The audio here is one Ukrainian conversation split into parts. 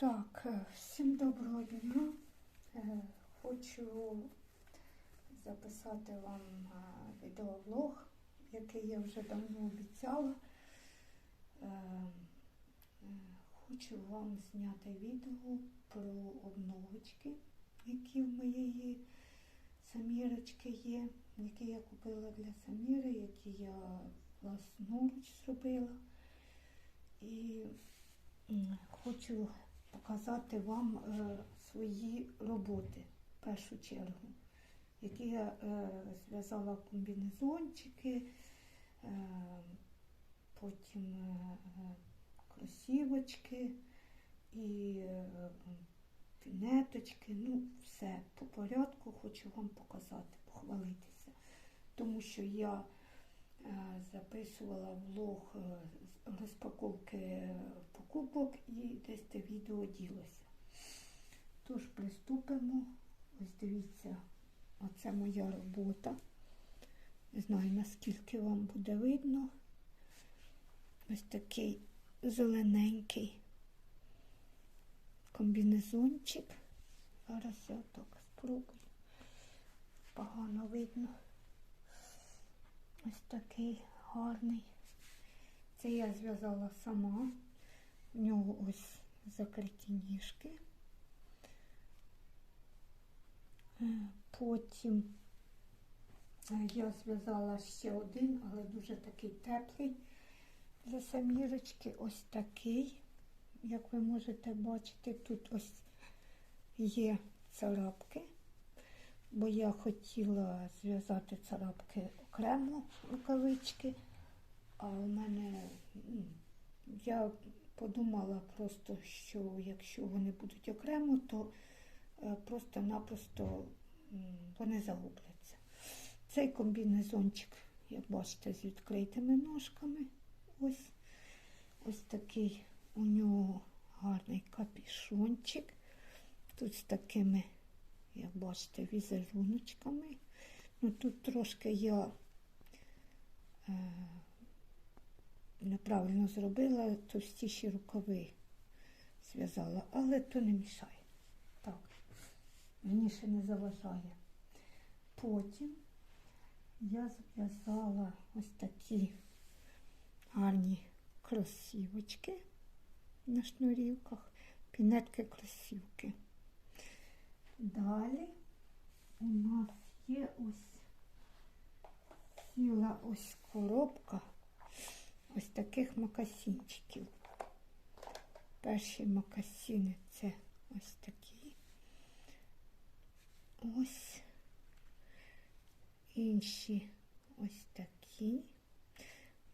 Так, е, всім доброго дня. Е, Хочу записати вам відеоблог, який я вже давно обіцяла. Е, Хочу вам зняти відео про обновочки, які в моєї самірочки є, які я купила для саміри, які я власноруч зробила. І хочу показати вам е, свої роботи в першу чергу, які я е, зв'язала комбінезончики, е, потім кросівочки і пінеточки. Ну, все по порядку хочу вам показати, похвалитися. Тому що я записувала влог е, з розпаковки покупок і десь те відео ділося. Тож приступимо. Ось дивіться, оце моя робота. Не знаю, наскільки вам буде видно. Ось такий зелененький комбінезончик. Зараз я так спробую. Погано видно. Ось такий гарний. Це я зв'язала сама. У нього ось закриті ніжки. Е, Потім е, я зв'язала ще один, але дуже такий теплий для самірочки. Ось такий. Як ви можете бачити, тут ось є царапки, бо я хотіла зв'язати царапки окремо рукавички, а у мене я подумала просто, що якщо вони будуть окремо, то е, просто-напросто вони загубляться. Цей комбінезончик, як бачите, з відкритими ножками. Ось ось такий у нього гарний капішончик. Тут з такими, як бачите, візеруночками. Ну тут трошки я неправильно зробила, товстіші рукави зв'язала, але то не мішає. Так, мені ще не заважає. Потім я зв'язала ось такі гарні кросівочки на шнурівках, пінетки кросівки. Далі у нас є ось ціла ось коробка ось таких макасінчиків. Перші макасіни це ось такі. Ось інші ось такі.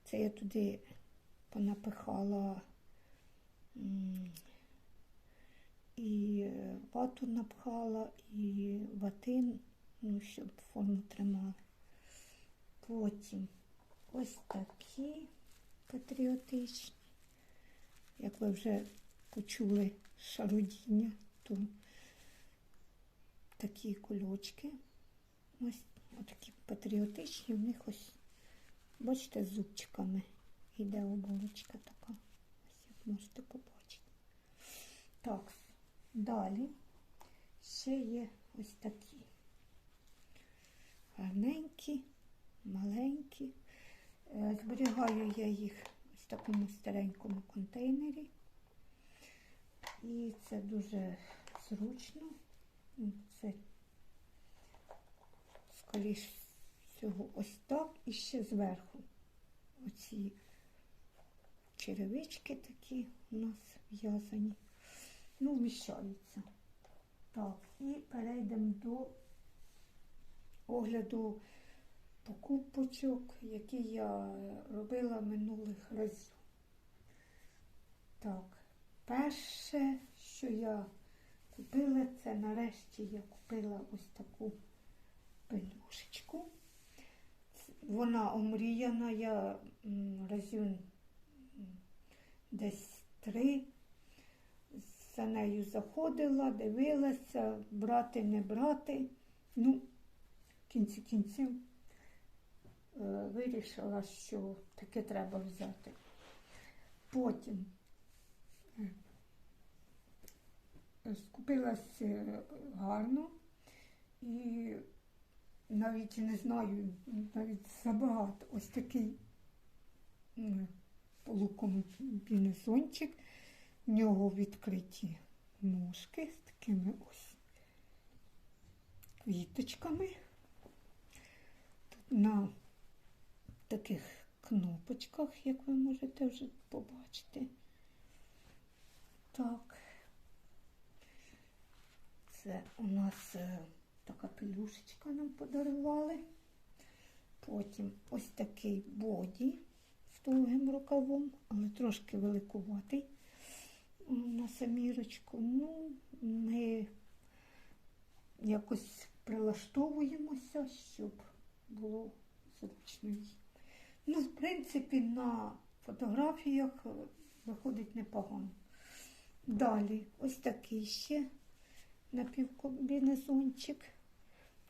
Це я туди понапихала і вату напхала, і ватин, ну, щоб форму тримали. Потім ось такі патріотичні. Як ви вже почули шарудіння, то такі кульочки. Ось такі патріотичні, в них ось, бачите, з зубчиками йде оболочка така. Ось як можете побачити. Так, далі ще є ось такі гарненькі, маленькі. Е, Зберігаю я їх в такому старенькому контейнері. І це дуже зручно. Це, скоріш всього, ось так і ще зверху. Оці черевички такі у нас в'язані. Ну, вміщаються. Так, і перейдемо до огляду покупочок, які я робила минулих разів. Так, перше, що я купила, це нарешті я купила ось таку пелюшечку. Вона омріяна, я разів десь три за нею заходила, дивилася, брати, не брати. Ну, в кінці кінців вирішила, що таке треба взяти. Потім е, скупилась е, гарно і навіть не знаю, навіть забагато. Ось такий м, полукомбінезончик. В нього відкриті ножки з такими ось квіточками. Тут на таких кнопочках, як ви можете вже побачити. Так. Це у нас е, така пелюшечка нам подарували. Потім ось такий боді з довгим рукавом, але трошки великуватий на самірочку. Ну, ми якось прилаштовуємося, щоб було зручно. Ну, в принципі, на фотографіях е, виходить непогано. Далі ось такий ще напівкомбінезончик.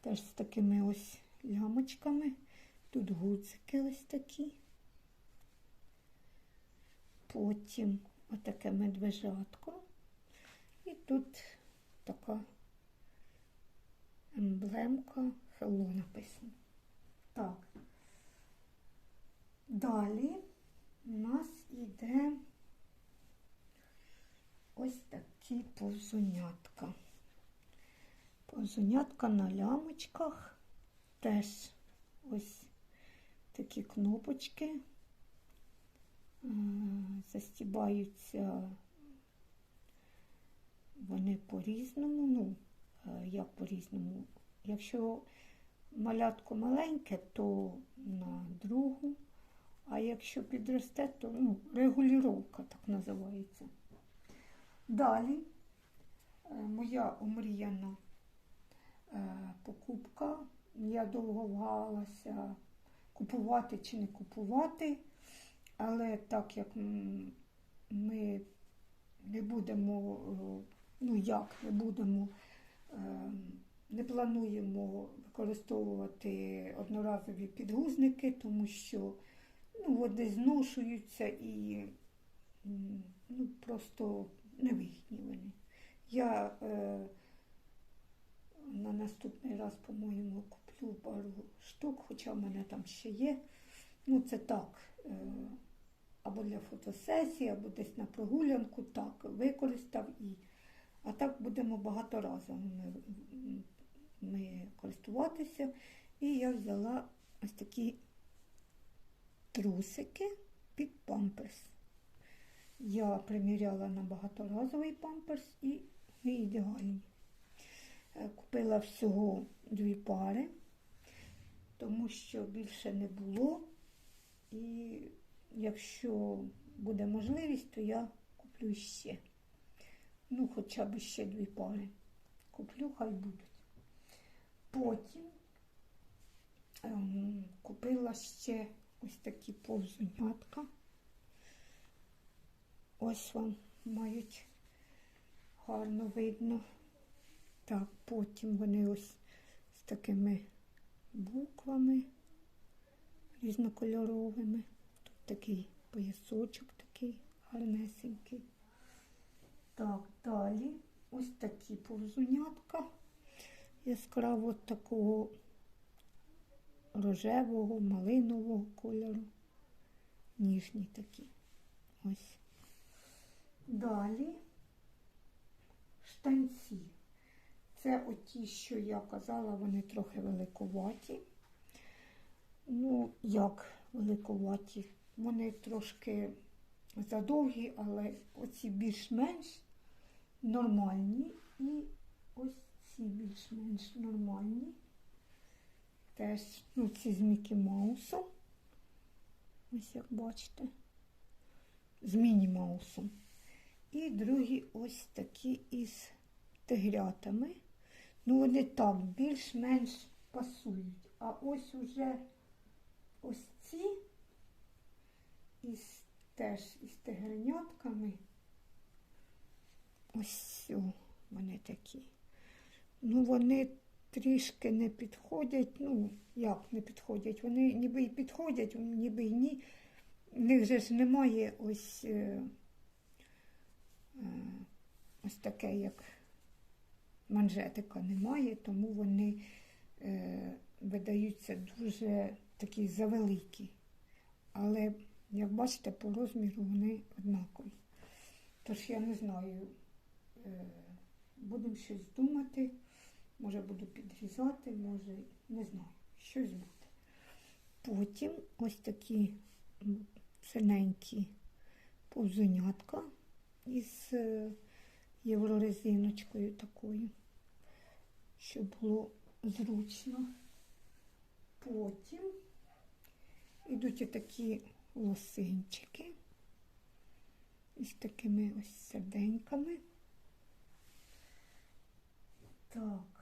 Теж з такими ось лямочками. Тут гудзики ось такі. Потім отаке медвежатко. І тут така емблемка Hello написано. Так. Далі у нас іде ось такі повзунятка. Повзунятка на лямочках. Теж ось такі кнопочки. Е, Застібаються вони по-різному. Ну, е, як по-різному. Якщо малятко маленьке, то на другу. А якщо підросте, то ну, регулювання так називається. Далі е, моя омріяна е, покупка. Я довго вагалася купувати чи не купувати, але так як ми не будемо, е, ну як не будемо, не плануємо використовувати одноразові підгузники, тому що ну, вони зношуються і ну, просто невигідні вони. Я е, на наступний раз, по-моєму, куплю пару штук, хоча в мене там ще є. Ну, це так, е, або для фотосесії, або десь на прогулянку, так, використав і. А так будемо багаторазово ми, ми користуватися. І я взяла ось такі трусики під памперс. Я приміряла на багаторазовий памперс і ідеальні. Е, Купила всього дві пари, тому що більше не було. І якщо буде можливість, то я куплю ще. Ну, хоча б ще дві пари. Куплю, хай будуть. Потім ем, купила ще ось такі повзунятка. Ось вам мають гарно видно. Так, потім вони ось з такими буквами різнокольоровими. Тут такий поясочок такий гарнесенький. Так, далі ось такі повзунятка яскраво такого рожевого, малинового кольору. Ніжні такі. Ось. Далі штанці. Це оті, що я казала, вони трохи великуваті. Ну, як великуваті? Вони трошки задовгі, але оці більш-менш нормальні. І ось ці більш-менш нормальні. Теж, ну, ці з Мікі Маусом. Ось як бачите. З Міні Маусом. І другі ось такі із тигрятами. Ну, вони так більш-менш пасують. А ось уже ось ці із теж із тигренятками. Ось вони такі. Ну, вони трішки не підходять. Ну, як не підходять? Вони ніби і підходять, ніби і ні. В них же ж немає ось, е, е, ось таке, як манжетика немає, тому вони е, видаються дуже такі завеликі. Але, як бачите, по розміру вони однакові. Тож я не знаю, будемо щось думати. Може буду підрізати, може, не знаю, щось буде. Потім ось такі синенькі повзунятка із е, єврорезиночкою такою, щоб було зручно. Потім йдуть отакі лосинчики із такими ось серденьками. Так,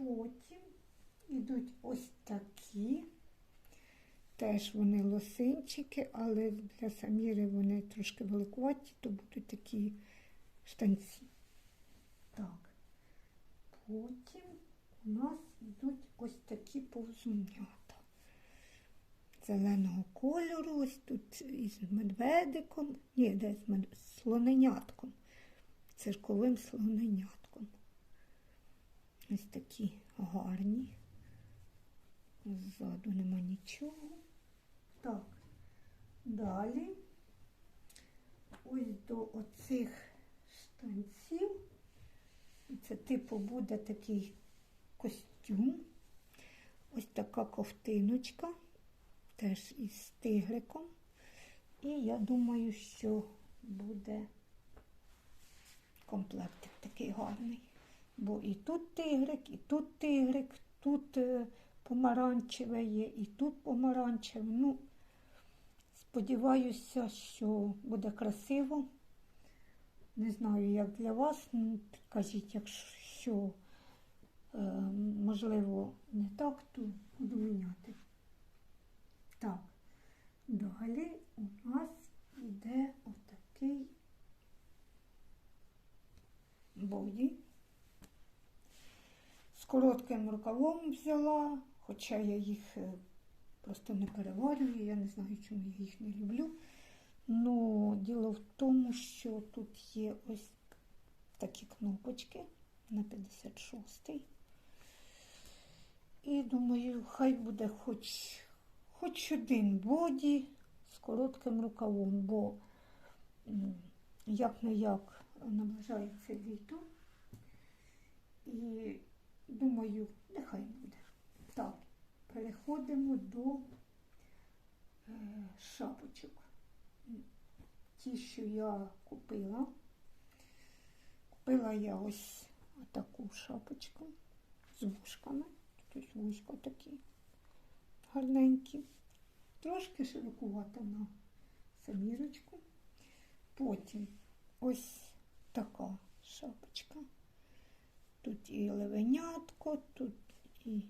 потім йдуть ось такі. Теж вони лосинчики, але для саміри вони трошки великуваті, то будуть такі штанці. Так. Потім у нас йдуть ось такі повзунята. Зеленого кольору, ось тут із медведиком, ні, де з мед... слоненятком, цирковим слоненятком. Ось такі гарні. Ззаду нема нічого. Так, далі ось до оцих штанців. Це типу буде такий костюм. Ось така ковтиночка, теж із тигриком. І я думаю, що буде комплектик такий гарний. Бо і тут тигрик, і тут тигрик, тут е, помаранчеве є, і тут помаранчеве. Ну, сподіваюся, що буде красиво. Не знаю, як для вас. Ну, Кажіть, якщо е, можливо не так, то буду міняти. Так, далі у нас йде отакий боді. Коротким рукавом взяла, хоча я їх е, просто не переварюю, я не знаю, чому я їх не люблю. Ну, діло в тому, що тут є ось такі кнопочки на 56-й. І думаю, хай буде хоч, хоч один боді з коротким рукавом, бо як не як наближається літо. І думаю, нехай буде. Так, переходимо до е, шапочок. Ті, що я купила. Купила я ось таку шапочку з вушками. Тут вушка такі гарненькі. Трошки широкувата на самірочку. Потім ось така шапочка. Тут і левенятко, тут і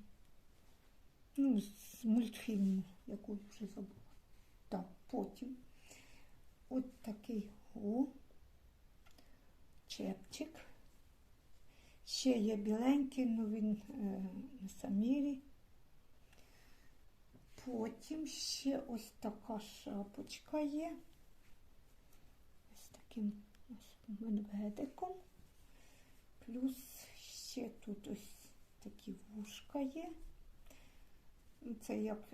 ну, з мультфільму, яку вже забула. Так, потім от такий о, чепчик. Ще є біленький, ну він е, на самірі. Потім ще ось така шапочка є. Ось таким ось медведиком. Плюс ще тут ось такі вушка є. Це як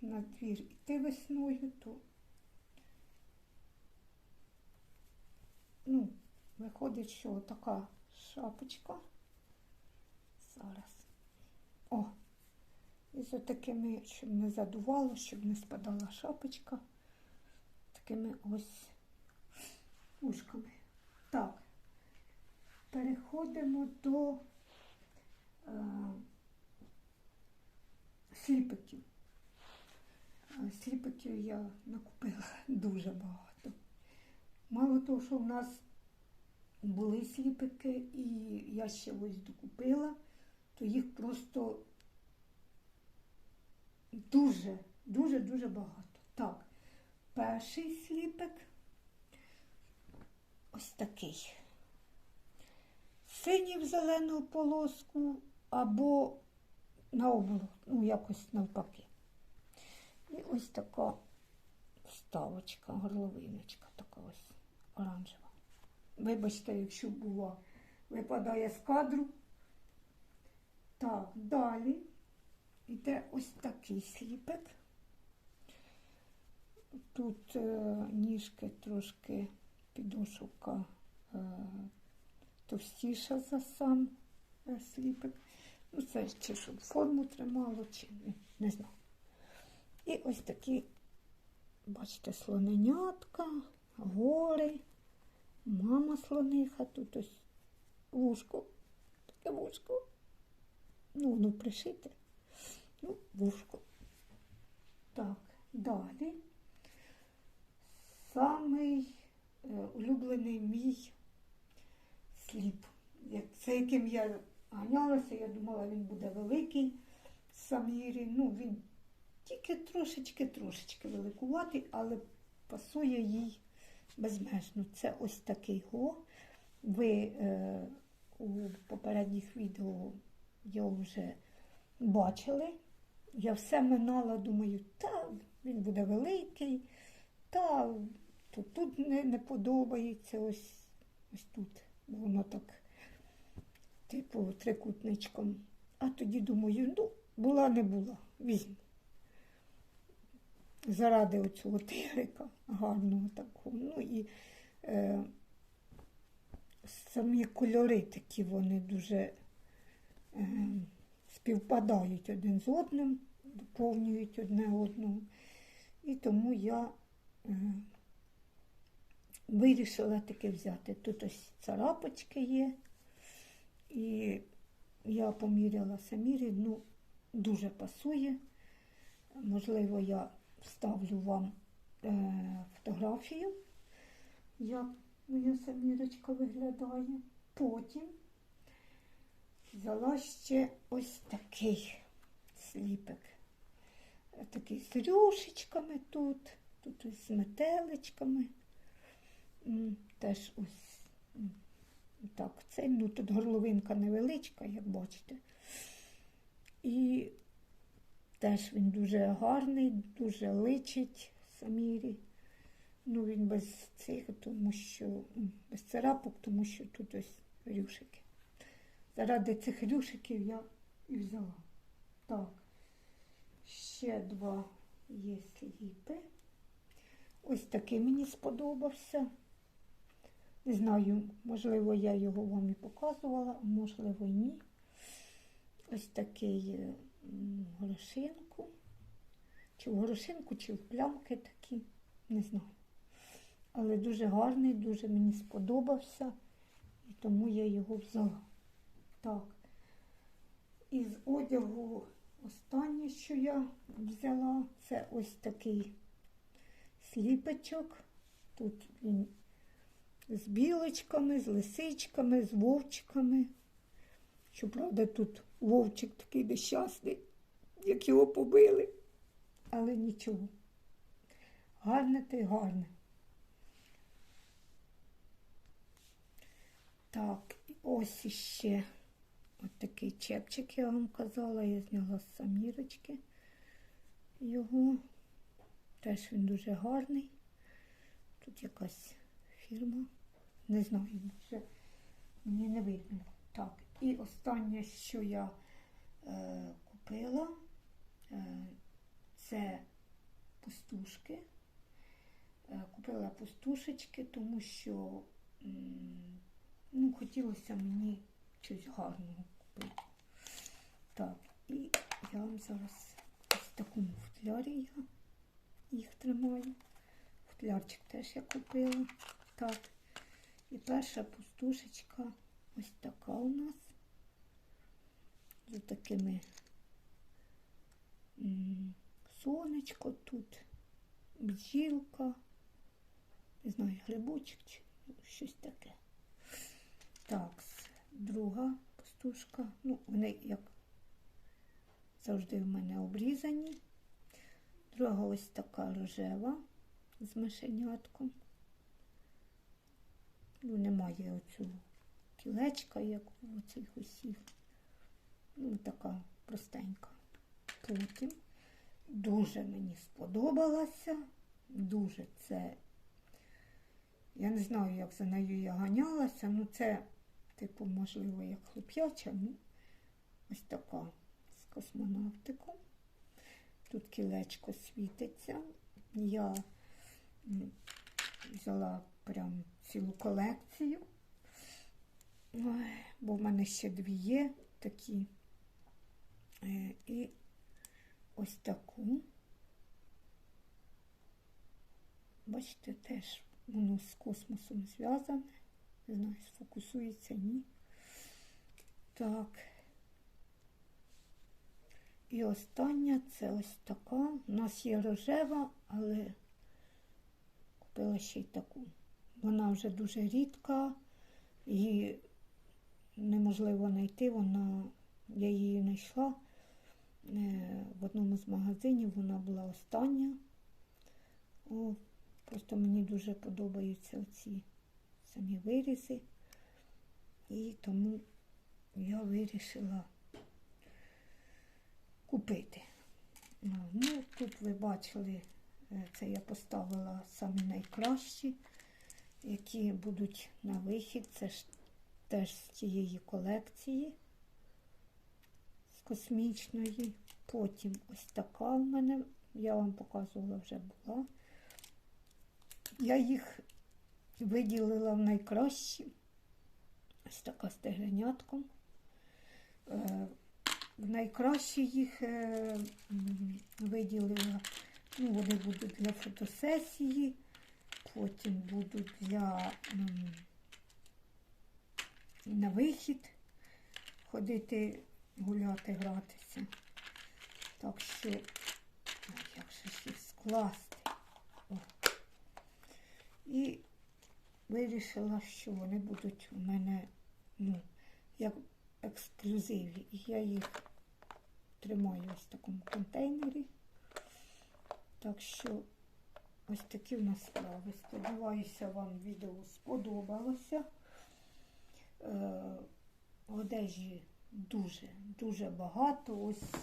на двір іти весною, то ну, виходить, що така шапочка. Зараз. О! І з такими, щоб не задувало, щоб не спадала шапочка. Такими ось ушками. Так, переходимо до е, сліпиків. Е, Сліпиків я накупила дуже багато. Мало того, що в нас були сліпики, і я ще ось докупила, то їх просто дуже, дуже, дуже багато. Так, перший сліпик ось такий. Синій в зелену полоску або на наоборот, ну якось навпаки. І ось така вставочка, горловиночка, така ось оранжева. Вибачте, якщо була, випадає з кадру, Так, далі йде ось такий сліпик. Тут е, ніжки трошки підошука е, товстіша за сам е, сліпик. Ну, це чи щоб форму тримало, чи не, знаю. І ось такі, бачите, слоненятка, гори, мама слониха, тут ось вушко, таке вушко. Ну, воно пришите. Ну, вушко. Так, далі. Самий е, улюблений мій це, яким я ганялася, я думала, він буде великий в самірі. Ну, він тільки трошечки-трошечки великуватий, але пасує їй безмежно. Це ось такий го. Ви е, у попередніх відео його вже бачили. Я все минала, думаю, та він буде великий, та то тут не, не подобається ось, ось тут. Воно так, типу, трикутничком. А тоді думаю, ну, була не була, візьму. Заради оцього тигрика гарного такого. Ну і е, самі кольори такі вони дуже е, співпадають один з одним, доповнюють одне одного. І тому я е, вирішила таки взяти. Тут ось царапочки є. І я поміряла самірі, ну, дуже пасує. Можливо, я вставлю вам е, фотографію, як моя самірочка виглядає. Потім взяла ще ось такий сліпик. Такий з рюшечками тут, тут ось з метеличками. Теж ось так, цей, ну тут горловинка невеличка, як бачите. І теж він дуже гарний, дуже личить самірі. Ну, він без цих, тому що без царапок, тому що тут ось рюшики. Заради цих рюшиків я і взяла. Так, ще два є сліпи. Ось такий мені сподобався. Не знаю, можливо, я його вам і показувала, а можливо, ні. Ось такий е, горошинку. Чи в горошинку, чи в плямки такі, не знаю. Але дуже гарний, дуже мені сподобався, і тому я його взяла. Так. Із одягу останнє, що я взяла, це ось такий сліпочок. Тут він з білочками, з лисичками, з вовчиками. Щоправда, тут вовчик такий нещасний, як його побили. Але нічого. Гарне та й гарне. Так, ось іще от такий чепчик, я вам казала, я зняла з самірочки його. Теж він дуже гарний. Тут якась фірма. Не знаю, вже мені не видно. Так, і останнє, що я е, купила, е, це пустушки. Е, купила пустушечки, тому що м, ну, хотілося мені щось гарного купити. Так, і я вам зараз ось такому футлярі я їх тримаю. Футлярчик теж я купила. Так. І перша пустушечка ось така у нас. З такими сонечко тут, бджілка, не знаю, грибочок чи щось таке. Так, друга пустушка. Ну, вони як завжди в мене обрізані. Друга ось така рожева з мишенятком. Ну, немає оцього кілечка, як у цих усіх. Ну, така простенька. Потім дуже мені сподобалася. Дуже це. Я не знаю, як за нею я ганялася. Ну, це, типу, можливо, як хлоп'яча. Ну, ось така з космонавтиком. Тут кілечко світиться. Я взяла прям цілу колекцію. Бо в мене ще дві є такі. Е, І ось таку. Бачите, теж воно з космосом зв'язане. Не знаю, сфокусується, ні. Так. І остання це ось така. У нас є рожева, але купила ще й таку. Вона вже дуже рідка, її неможливо знайти. Вона, я її знайшла е, в одному з магазинів, вона була остання. О, просто мені дуже подобаються оці самі вирізи. І тому я вирішила купити. Ну, тут ви бачили, е, це я поставила самі найкращі, які будуть на вихід. Це ж теж з цієї колекції, з космічної. Потім ось така в мене, я вам показувала вже була. Я їх виділила в найкращі. Ось така з тигренятком. Е, в найкраще їх е, виділила. Ну, вони будуть для фотосесії, потім будуть для на вихід ходити, гуляти, гратися. Так що, як же їх скласти. О. І вирішила, що вони будуть у мене, ну, як ексклюзиві. Я їх тримаю ось в такому контейнері. Так що ось такі в нас справи. Сподіваюся, вам відео сподобалося. Е, одежі дуже, дуже багато. Ось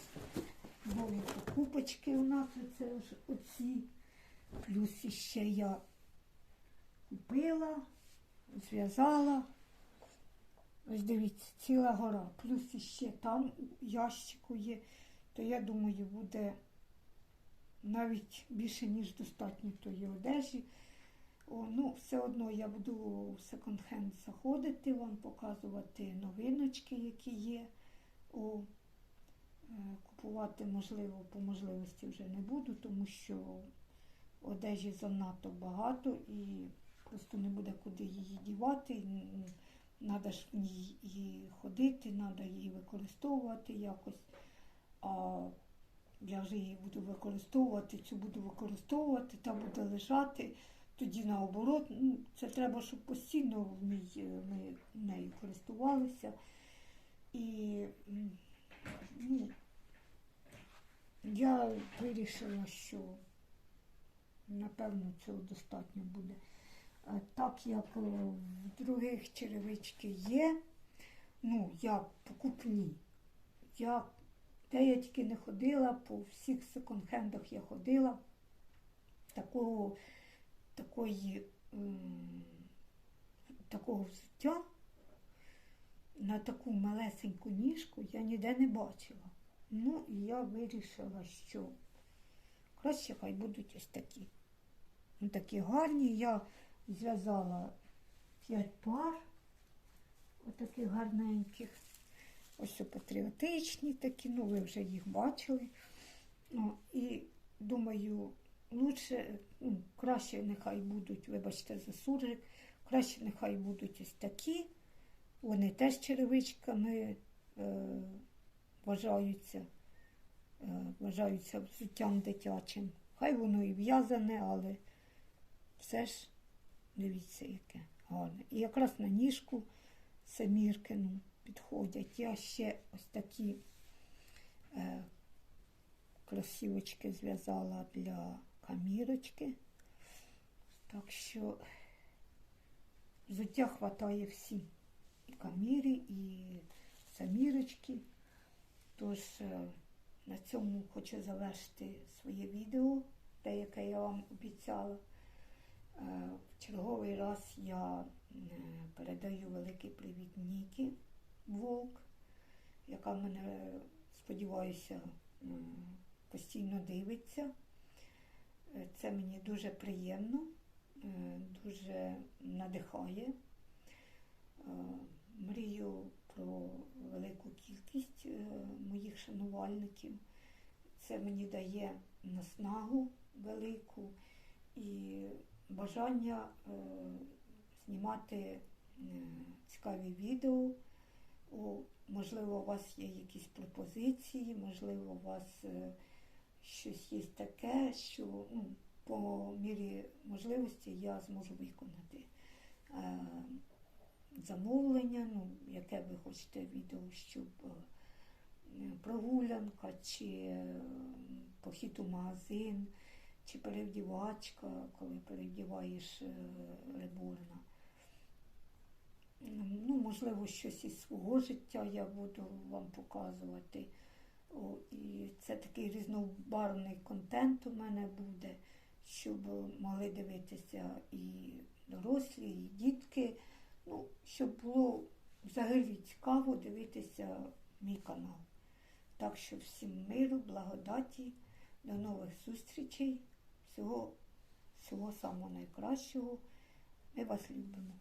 нові покупочки у нас оце ж оці. Плюс іще я купила, зв'язала. Ось дивіться, ціла гора. Плюс іще там ящику є, то я думаю, буде навіть більше, ніж достатньо тої одежі. О, ну, все одно я буду в секонд-хенд заходити, вам показувати новиночки, які є. О, е, купувати, можливо, по можливості вже не буду, тому що одежі занадто багато і просто не буде куди її дівати. Треба ж в ній ходити, треба її використовувати якось. А я вже її буду використовувати, цю буду використовувати, та буде лежати. Тоді наоборот, ну, це треба, щоб постійно ній, е, ми нею користувалися. І ну, я вирішила, що напевно цього достатньо буде. Так як е, в других черевички є, ну, я покупні. Я, де я тільки не ходила, по всіх секонд-хендах я ходила. Такого, такої, такого взуття на таку малесеньку ніжку я ніде не бачила. Ну, і я вирішила, що краще хай будуть ось такі. Ну, такі гарні. Я зв'язала п'ять пар отаких гарненьких. Ось патріотичні такі, ну ви вже їх бачили. Ну, і думаю, лучше, ну, краще нехай будуть, вибачте, за суржик, краще нехай будуть ось такі. Вони теж черевичками е, вважаються, е, вважаються взуттям дитячим. Хай воно і в'язане, але все ж дивіться, яке гарне. І якраз на ніжку семірки ну, підходять. Я ще ось такі е, красивочки зв'язала для камірочки. Так що взуття хватає всім. І каміри, і самірочки. Тож е, на цьому хочу завершити своє відео, те, яке я вам обіцяла. Е, В черговий раз я е, передаю великий привіт Нікі Волк. яка мене, сподіваюся, постійно дивиться. Е, Це мені дуже приємно, е, дуже надихає. Е, Мрію про велику кількість моїх шанувальників. Це мені дає наснагу велику і бажання знімати цікаві відео. О, можливо, у вас є якісь пропозиції, можливо, у вас е, щось є таке, що ну, по мірі можливості я зможу виконати. Е, замовлення, ну, яке ви хочете відео, щоб е, прогулянка, чи е, похід у магазин, чи перевдівачка, коли перевдіваєш реборна. Ну, можливо, щось із свого життя я буду вам показувати. О, і це такий різнобарвний контент у мене буде, щоб могли дивитися і дорослі, і дітки. Ну, щоб було взагалі цікаво дивитися мій канал. Так що всім миру, благодаті, до нових зустрічей, всього, всього самого найкращого. Ми вас любимо.